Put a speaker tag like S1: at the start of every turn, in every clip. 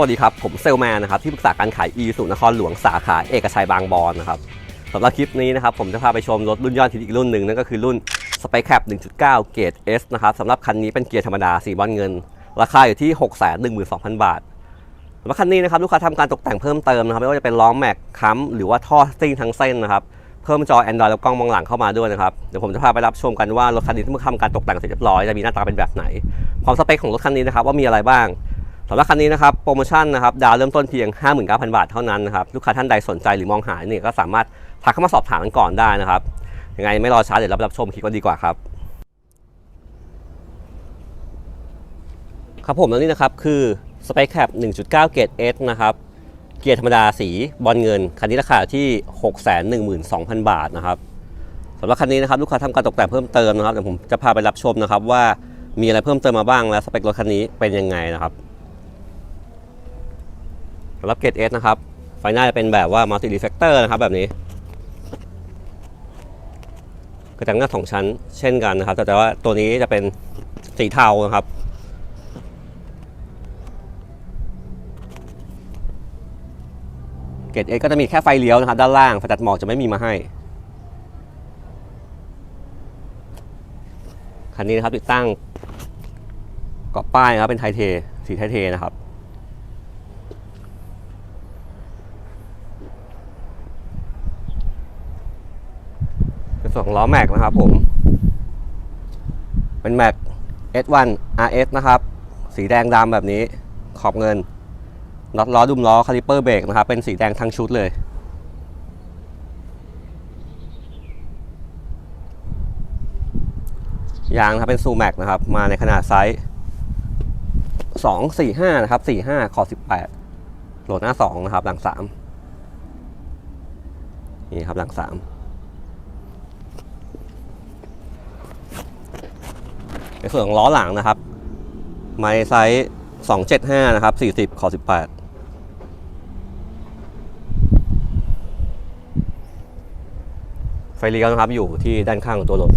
S1: สวัสดีครับ ผมเซลแมนนะครับที่ปรึกษาการขาย e สุนครหลวงสาขาเอกชัยบางบอนนะครับสำหรับคลิปนี้นะครับผมจะพาไปชมรถรุ่นยอดฮิตอีกรุ่นหนึ่งนั่นก็คือรุ่น Spy Cap 1.9 เกรด S นะครับสำหรับคันนี้เป็นเกียร์ธรรมดาสีบอลเงิน ราคาอยู่ที่ 612,000 บาทสำหรับคันนี้นะครับลูกค้าทำการตกแต่งเพิ่มเติมนะครับไม่ว่าจะเป็นล้อแม็กค้ำหรือว่าท่อซิ่งทั้งเส้นนะครับเพิ่มจอ Android แล้วกล้องมองหลังเข้ามาด้วยนะครับเดี๋ยวผมจะพาไปรับชมกันว่ารถคันนี้ที่เมื่อทำการตกแต่งเสร็จเรียบร้อยจะมีหน้าตาเป็นแบบไหน ความสเปคของรถคันนี้นะครับว่ามีอะไรบ้าง สำหรับคันนี้นะครับโปรโมชั่นนะครับดาวเริ่มต้นเพียง 59,000 บาทเท่านั้นนะครับลูกค้าท่านใดสนใจหรือมองหาเนี่ยก็สามารถทักเข้ามาสอบถามกันก่อนได้นะครับยังไงไม่รอช้าเดี๋ยวเราไปรับชมคลิปกันดีกว่าครับครับผมแล้วนี่นะครับคือ Spy Cap 1.9 เกรด S นะครับเกียร์ธรรมดาสีบอลเงิน คันนี้ราคาที่ 612,000 บาทนะครับสำหรับคันนี้นะครับลูกค้าทำการตกแต่งเพิ่มเติมนะครับเดี๋ยวผมจะพาไปรับชมนะครับว่ามีอะไรเพิ่มเติมมาบ้างและสเปครถคันนี้เป็นยังไงนะครับ สำหรับเกรด S นะครับ ไฟหน้าจะเป็นแบบว่า multi reflector นะครับแบบนี้ กระจังหน้าสองชั้นเช่นกันนะครับ แต่ว่าตัวนี้จะเป็นสีเทานะครับเกรด S ก็จะมีแค่ไฟเลี้ยวนะครับ ด้านล่างไฟตัดหมอกจะไม่มีมาให้คันนี้นะครับติดตั้งกรอบป้ายนะครับเป็นไทเทสีไทเทนะครับ เป็น ส่วนของล้อแม็กนะครับผม เป็นแม็ก S1 RS นะครับ สีแดงดำแบบนี้ ขอบเงินน็อตล้อดุมล้อคาลิเปอร์เบรกนะครับ เป็นสีแดงทั้งชุดเลย ยางนะครับเป็นซูแม็กนะครับ มาในขนาดไซส์ 2 4 5 นะครับ 45 คอ 18 โหลดหน้า 2 นะครับ หลัง 3 นี่ครับหลัง 3 ใน ส่วนของล้อหลังนะครับ ไม้ไซส์ 275 นะครับ 40คอ18ไฟเลี้ยวนะครับอยู่ที่ด้านข้างของตัวรถ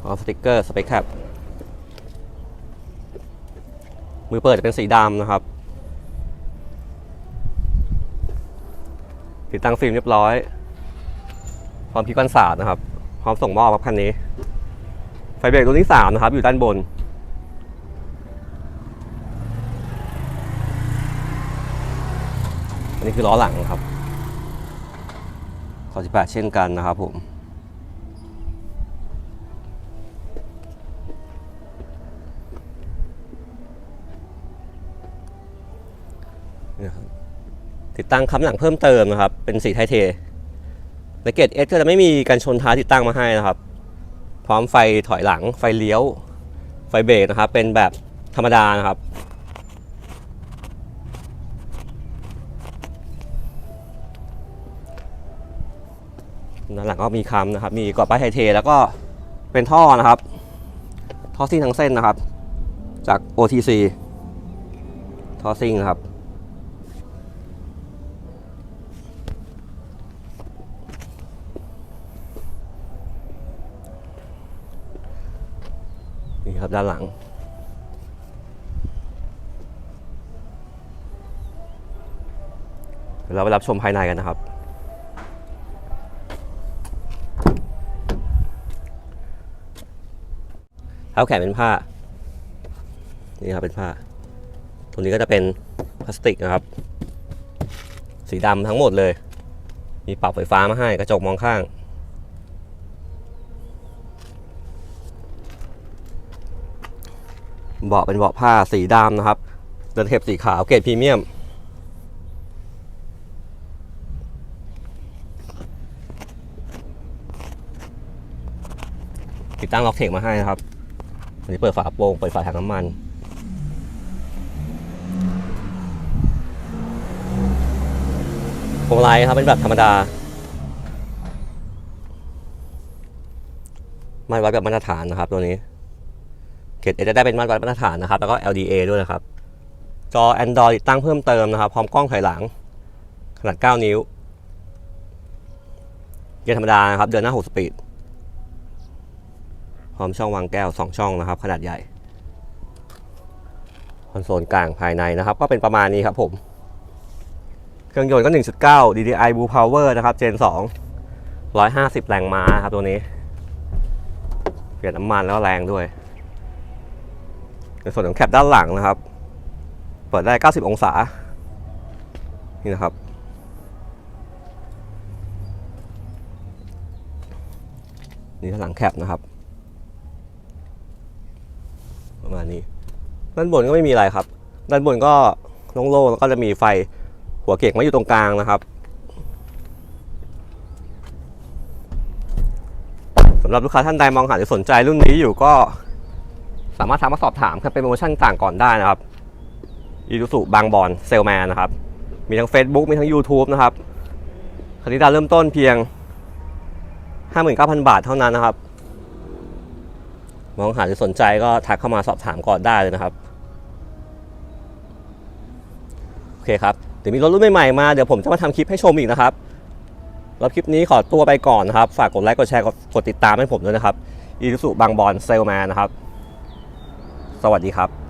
S1: พร้อสติกเกอร์สเปคแคปมือเปิดจะเป็นสีดำนะครับ ติดตั้งฟิล์มเรียบร้อยพร้อมพิกันศาสตร์นะครับ ร้อมส่งมอบครับคันนี้ ไฟเบรกตัวที่3นะครับ อยู่ด้านบน อันนี้คือล้อหลังครับขอ18เช่นกันนะครับผมติดตั้งคำหลังเพิ่มเติมนะครับ เป็นสีไทเท ในเกตเอสก็จะไม่มีการชนท้ายติดตั้งมาให้นะครับ พร้อมไฟถอยหลัง ไฟเลี้ยว ไฟเบรกนะครับ เป็นแบบธรรมดานะครับ ด้านหลังก็มีคำนะครับ มีกรอบป้ายไทเท แล้วก็เป็นท่อนะครับ ท่อซิ่งทั้งเส้นนะครับ จาก OTC ท่อซิ่งนะครับ นี่ ครับด้านหลัง เราไปรับชมภายในกันนะครับ เท้าแขนเป็นผ้า นี่ครับเป็นผ้า ตรงนี้ก็จะเป็นพลาสติกนะครับ สีดำทั้งหมดเลย มีปรับไฟฟ้ามาให้กระจกมองข้าง เบาะเป็นเบาะผ้าสีดำนะครับเดินเทปสีขาวเกรดพรีเมียม ติดตั้งล็อกเทคมาให้นะครับ อันนี้เปิดฝาโปร่งเปิดฝาถังน้ำมันพวงมาลัยครับเป็นแบบธรรมดาไมาตรวัดแบบมาตรฐานนะครับตัวนี้ เกรดเอจะได้เป็นมาตรวัดมาตรฐานนะครับ แล้วก็ LDA ด้วยนะครับ จอ Android ติดตั้งเพิ่มเติมนะครับ พร้อมกล้องถอยหลัง ขนาด 9 นิ้ว เกียร์ธรรมดานะครับ เดินหน้า 6 สปีด พร้อมช่องวางแก้ว 2 ช่องนะครับ ขนาดใหญ่ คอนโซลกลางภายในนะครับ ก็เป็นประมาณนี้ครับผม เครื่องยนต์ก็ 1.9 DDI Blue Power นะครับ Gen 2 150 แรงม้าครับตัวนี้ เปลี่ยนน้ำมันแล้วแรงด้วย ในส่วนของแคปด้านหลังนะครับ เปิดได้ 90 องศา นี่นะครับ นี่ด้านหลังแคปนะครับ ประมาณนี้ ด้านบนก็ไม่มีอะไรครับ ด้านบนก็โล่งๆแล้วก็จะมีไฟหัวเก่งไว้อยู่ตรงกลางนะครับสำหรับลูกค้าท่านใดมองหาหรือสนใจรุ่นนี้อยู่ก็ สามารถทักมาสอบถามครับเป็นโปรโมชั่นต่างก่อนได้นะครับอีดูสุบางบอนเซลแมนนะครับ มีทั้ง Facebook มีทั้ง YouTube นะครับคณิตาเริ่มต้นเพียง 59,000 บาทเท่านั้นนะครับ มองหาหรือสนใจก็ทักเข้ามาสอบถามก่อนได้เลยนะครับ โอเคครับ เดี๋ยวมีรถรุ่นใหม่ๆมา เดี๋ยวผมจะมาทำคลิปให้ชมอีกนะครับแล้วคลิปนี้ขอตัวไปก่อนนะครับ ฝากกดไลค์ กดแชร์ กดติดตามให้ผมด้วยนะครับอีสุบางบอนเซลแมนนะครับ สวัสดีครับ